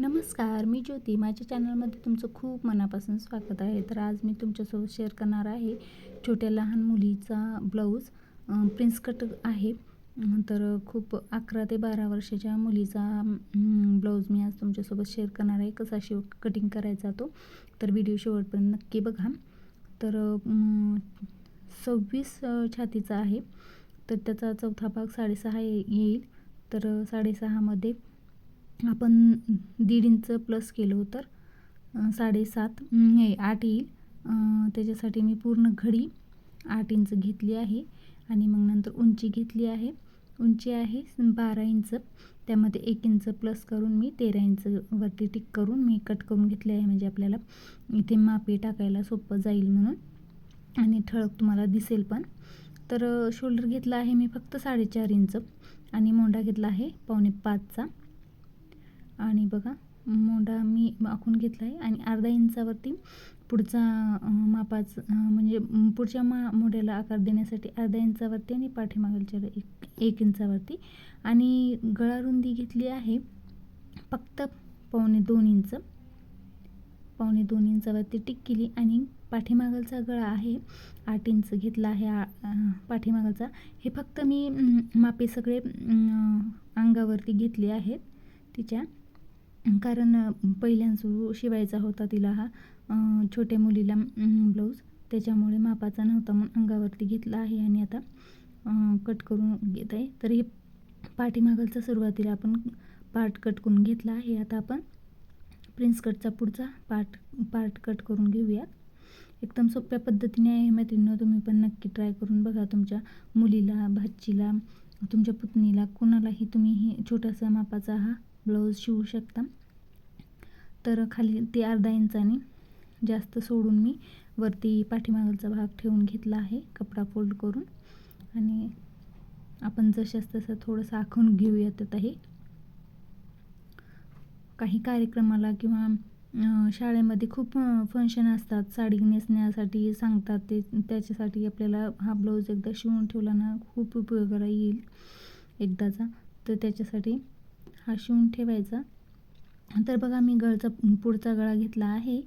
नमस्कार मी ज्योती. माझ्या चॅनलमध्ये तुमचं खूप मनापासून स्वागत आहे. तर आज मी तुमच्यासोबत शेअर करणार आहे छोट्या लहान मुलीचा ब्लाऊज. प्रिन्स कट आहे. तर खूप अकरा ते बारा वर्षाच्या मुलीचा ब्लाऊज मी आज तुमच्यासोबत शेअर करणार आहे. कसा शिव कटिंग करायचा तो तर व्हिडिओ शेवटपर्यंत नक्की बघा. तर सव्वीस छातीचा आहे. तर त्याचा चौथा भाग साडेसहा येईल. तर साडेसहामध्ये आपण दीड इंच प्लस केलं तर साडेसात हे आठ येईल. त्याच्यासाठी मी पूर्ण घडी आठ इंच घेतली आहे आणि मग नंतर उंची घेतली आहे. उंची आहे बारा इंच. त्यामध्ये एक इंच प्लस करून मी तेरा इंचवरती टिक करून मी कट करून घेतले आहे. म्हणजे आपल्याला इथे मापे टाकायला सोपं जाईल म्हणून. आणि ठळक तुम्हाला दिसेल पण. तर शोल्डर घेतला आहे मी फक्त साडेचार इंच आणि मोंडा घेतला आहे पावणे पाचचा. आणि बघा मोंढा मी आखून घेतला आहे आणि अर्धा इंचावरती पुढचा मापाच म्हणजे पुढच्या मा मोढ्याला आकार देण्यासाठी अर्धा इंचावरती आणि पाठीमागलच्या एक एक इंचावरती. आणि गळा रुंदी घेतली आहे फक्त पावणे दोन इंच. पावणे दोन इंचावरती टिक केली आणि पाठीमागलचा गळा आहे आठ इंच घेतला आहे आ- पाठीमागलचा हे फक्त मी मापे सगळे अंगावरती घेतले आहेत तिच्या. कारण अं, पहिल्यांदा शिवायचा होता तिला हा छोट्या मुलीला ब्लाऊज त्याच्यामुळे मापाचा नव्हता म्हणून अंगावरती घेतला आहे आणि आता कट करून घेत आहे. तर हे पाठीमागलचा सुरुवातीला आपण पार्ट कट करून घेतला आहे. आता आपण प्रिन्स कटचा पुढचा पार्ट पार्ट कट करून घेऊयात. एकदम सोप्या पद्धतीने आहे मैत्रिणीनं तुम्ही पण नक्की ट्राय करून बघा तुमच्या मुलीला भाचीला तुमच्या पुतणीला कोणालाही तुम्ही ही छोटासा मापाचा हा ब्लाऊज शिवू शकता. तर खाली ते अर्धा इंचाने जास्त सोडून मी वरती पाठीमागचा भाग ठेवून घेतला आहे कपडा फोल्ड करून. आणि आपण जशास तसं थोडंसं आखून घेऊयात आता हे. काही कार्यक्रमाला किंवा शाळेमध्ये खूप फंक्शन असतात. साडी नेसण्यासाठी सांगतात. ते त्याच्यासाठी आपल्याला हा ब्लाऊज एकदा शिवून ठेवला ना खूप उपयोगाला येईल एकदाचा. तर त्याच्यासाठी हा शिवून ठेवायचा. तर बघा मी गळचा पुढचा गळा घेतला आहे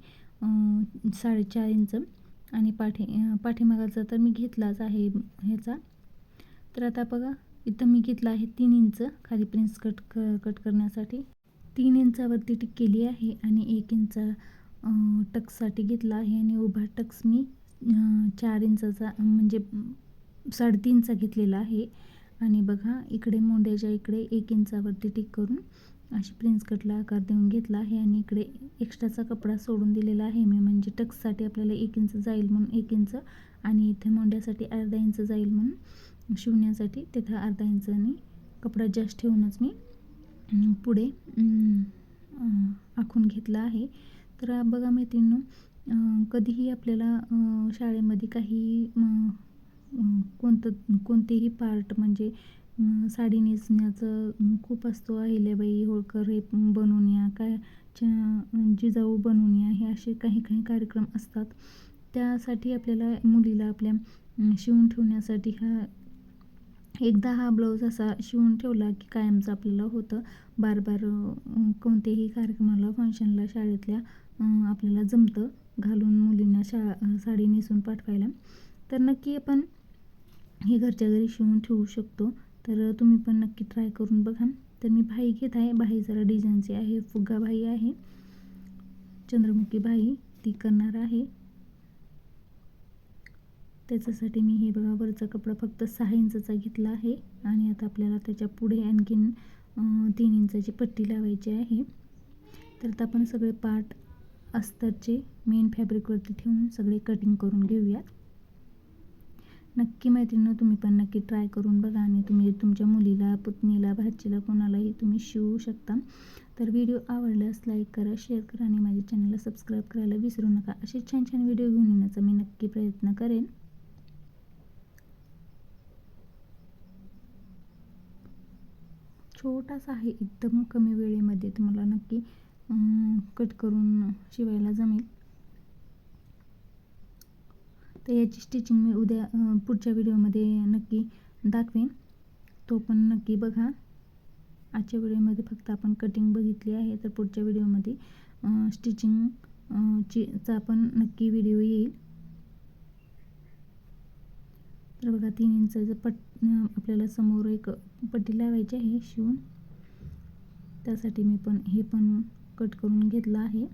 साडेचार इंच आणि पाठी पाठीमागाचा तर मी घेतलाच आहे ह्याचा. तर आता बघा इथं मी घेतला आहे तीन इंच खाली प्रिन्स कट क कट करण्यासाठी. तीन इंचावरती टिक केली आहे आणि एक इंच टक्ससाठी घेतला आहे आणि उभा टक्स मी चार इंचाचा म्हणजे साडेतीनचा घेतलेला आहे. आणि बघा इकडे मोंड्याच्या इकडे एक इंचावरती टिक करून अशी प्रिन्स कटला आकार देऊन घेतला आहे आणि इकडे एक्स्ट्राचा कपडा सोडून दिलेला आहे. मी म्हणजे टक्ससाठी आपल्याला एक इंच जाईल म्हणून एक इंच आणि इथे मोंड्यासाठी अर्धा इंच जाईल म्हणून शिवण्यासाठी तिथं अर्धा इंचाने कपडा जास्त ठेवूनच मी पुढे आखून घेतला आहे. तर बघा मैत्रिणी कधीही आपल्याला शाळेमध्ये काही कोणतं कोणतेही पार्ट म्हणजे साडी नेसण्याचं खूप असतो अहिल्याबाई होळकर हे बनवून या काय च्या जिजाऊ बनवून या हे असे काही काही कार्यक्रम असतात. त्यासाठी आपल्याला मुलीला आपल्या शिवून ठेवण्यासाठी हा एकदा हा ब्लाऊज असा शिवून ठेवला की कायमचं आपल्याला होतं. बार बार कोणत्याही कार्यक्रमाला फंक्शनला शाळेतल्या आपल्याला जमतं घालून मुलींना शा साडी नेसून पाठवायला. तर नक्की आपण हे घरच्या घरी शिवून ठेवू शकतो. तर तुम्ही पण नक्की ट्राय करून बघा. तर मी भाई घेत आहे. भाई जरा डिझाईनची आहे. फुग्गा भाई आहे. चंद्रमुखी भाई ती करणार आहे. त्याच्यासाठी मी हे बघा वरचा कपडा फक्त सहा इंचाचा घेतला आहे. आणि आता आपल्याला त्याच्या पुढे आणखीन तीन इंचाची पट्टी लावायची आहे. तर आता आपण सगळे पार्ट अस्तरचे मेन फॅब्रिकवरती ठेवून सगळे कटिंग करून घेऊयात. नक्की मैत्रिणीनं तुम्ही पण नक्की ट्राय करून बघा आणि तुम्ही तुमच्या मुलीला पुतणीला भाचीला कोणालाही तुम्ही शिवू शकता. तर व्हिडिओ आवडल्यास लाईक करा शेअर करा आणि माझ्या चॅनलला सबस्क्राईब करायला विसरू नका. असे छान छान व्हिडिओ घेऊन येण्याचा मी नक्की प्रयत्न करेन. छोटासा आहे एकदम कमी वेळेमध्ये तुम्हाला नक्की कट करून शिवायला जमेल. तर याची स्टिचिंग मी उद्या पुढच्या व्हिडिओमध्ये नक्की दाखवेन. तो पण नक्की बघा. आजच्या व्हिडिओमध्ये फक्त आपण कटिंग बघितली आहे तर पुढच्या व्हिडिओमध्ये स्टिचिंग ची चा पण नक्की व्हिडिओ येईल. तर बघा तीन इंचाचं पट आपल्याला समोर एक पट्टी लावायची आहे शिवून. त्यासाठी मी पण हे पण कट करून घेतलं आहे.